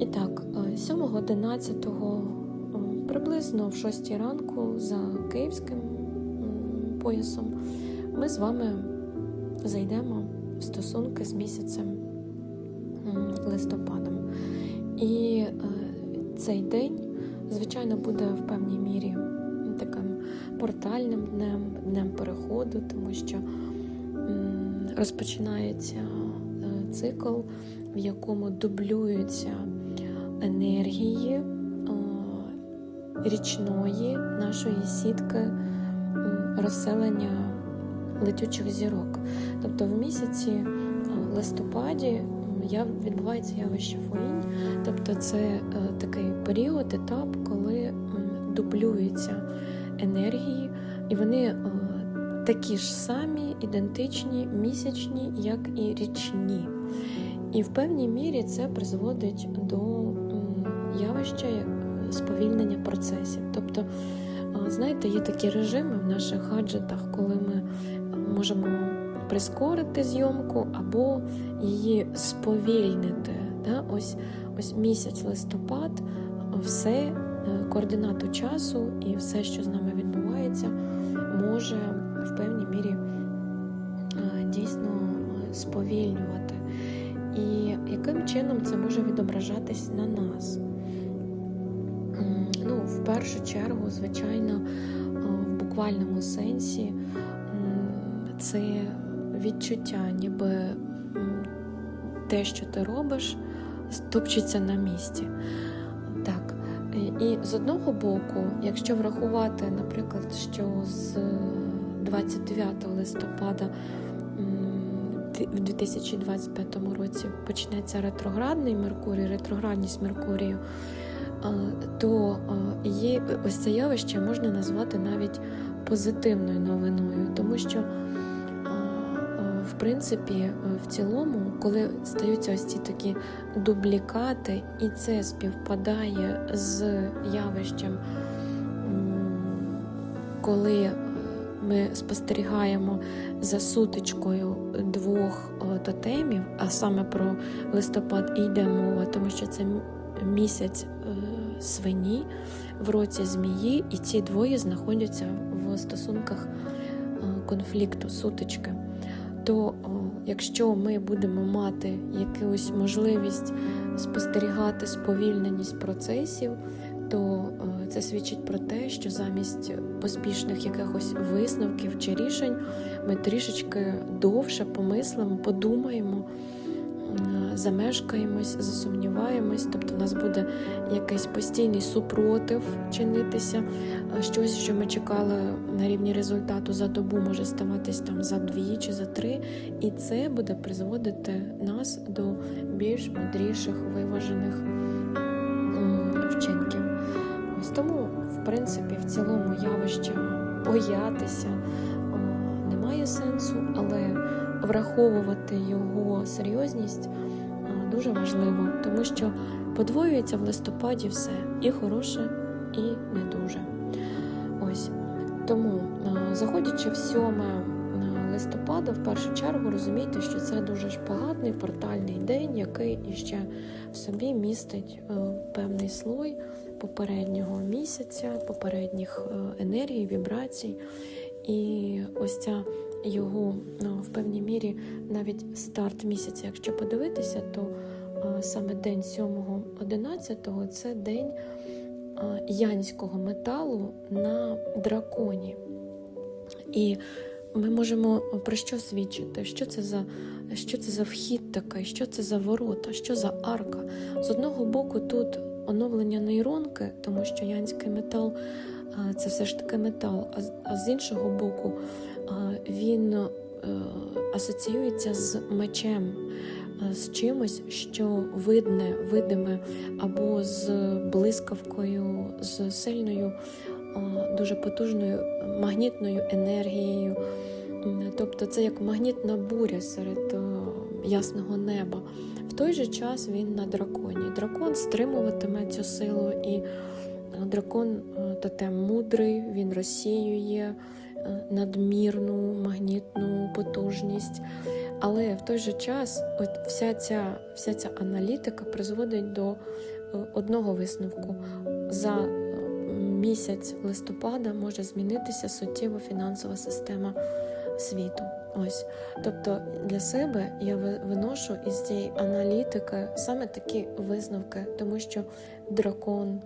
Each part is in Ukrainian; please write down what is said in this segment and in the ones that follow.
І так, 7-11 приблизно в 6 ранку за київським поясом ми з вами зайдемо в стосунки з місяцем листопадом. І е, цей день, звичайно, буде в певній мірі таким портальним днем, днем переходу, тому що розпочинається е, цикл, в якому дублюються енергії е, річної нашої сітки розселення летючих зірок. Тобто в місяці е, листопаді відбувається явище фуїнь, тобто це е, такий період, етап, коли дублюються енергії, і вони такі ж самі, ідентичні, місячні, як і річні. І в певній мірі це призводить до явища е, сповільнення процесів. Тобто, е, знаєте, є такі режими в наших гаджетах, коли ми е, можемо прискорити зйомку або її сповільнити. Да? Ось, ось місяць листопад, все, е, координату часу і все, що з нами відбувається, може в певній мірі дійсно сповільнювати. І яким чином це може відображатись на нас? В першу чергу, звичайно, е, в буквальному сенсі це відчуття, ніби те, що ти робиш, топчеться на місці. Так. І- з одного боку, якщо врахувати, наприклад, що з 29 листопада в 2025 році почнеться ретроградний Меркурій, ретроградність Меркурію, то є ось це явище можна назвати навіть позитивною новиною, тому що в принципі, в цілому, коли стаються ось ці такі дублікати, і це співпадає з явищем, коли е, ми спостерігаємо за сутичкою двох е, тотемів, а саме про листопад і йде мова, тому що це місяць е, свині в році змії, і ці двоє знаходяться в стосунках е, конфлікту, сутички. То якщо ми будемо мати якусь можливість спостерігати сповільненість процесів, то е, це свідчить про те, що замість поспішних якихось висновків чи рішень ми трішечки довше помислимо, подумаємо, замешкаємось, засумніваємось, тобто в нас буде якийсь постійний супротив чинитися, щось, що ми чекали на рівні результату за добу, може ставатись там за дві чи за три, і це буде призводити нас до більш мудріших, виважених вчинків. Ось тому, в принципі, в цілому явище боятися немає сенсу, але враховувати його серйозність дуже важливо, тому що подвоюється в листопаді все і хороше, і не дуже. Ось тому, заходячи в 7 листопада, в першу чергу розумійте, що це дуже шпагатний портальний день, який іще в собі містить певний слой попереднього місяця, попередніх енергій, вібрацій. І ось ця його ну, в певній мірі навіть старт місяця, якщо подивитися, то саме день 7-11 це день янського металу на драконі. І ми можемо про що свідчити? Що це за, що це за вхід такий, що це за ворота, що за арка? З одного боку, тут оновлення нейронки, тому що янський метал це все ж таки метал, а, з- іншого боку, він е, асоціюється з мечем, е, з чимось, що видне, видиме, або з блискавкою, з сильною, е, дуже потужною магнітною енергією. Тобто це як магнітна буря серед е, ясного неба. В той же час він на драконі. Дракон стримуватиме цю силу, і е, дракон е, тотем мудрий, він розсіює, е, надмірну магнітну потужність. Але в той же час, от вся ця, вся ця аналітика призводить до одного висновку. За місяць листопада може змінитися суттєво фінансова система світу. Ось, тобто для себе я ви- виношу із цієї аналітики саме такі висновки, тому що дракон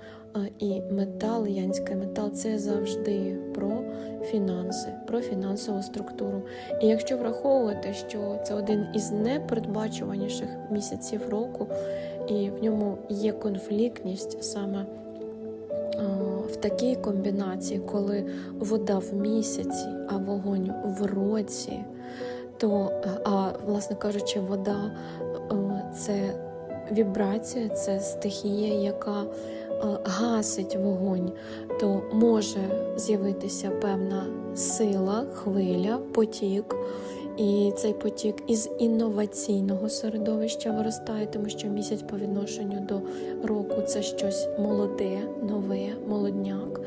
і метал, янський метал це завжди про фінанси, про фінансову структуру. І якщо враховувати, що це один із непередбачуваніших місяців року, і в ньому є конфліктність саме в такій комбінації, коли вода в місяці, а вогонь в році, то, а власне кажучи, вода е, це вібрація, це стихія, яка е, гасить вогонь, то може з'явитися певна сила, хвиля, потік. І цей потік із інноваційного середовища виростає, тому що місяць по відношенню до року це щось молоде, нове, молодняк,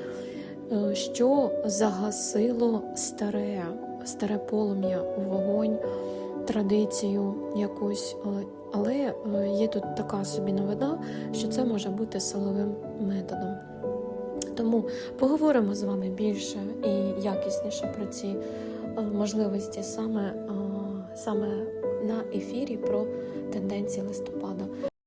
е, що загасило старе, старе полум'я, вогонь, традицію якусь. е, Але е, є тут така собі новина, що це може бути силовим методом. Тому поговоримо з вами більше і якісніше про ці можливості саме, саме на ефірі про тенденції листопада.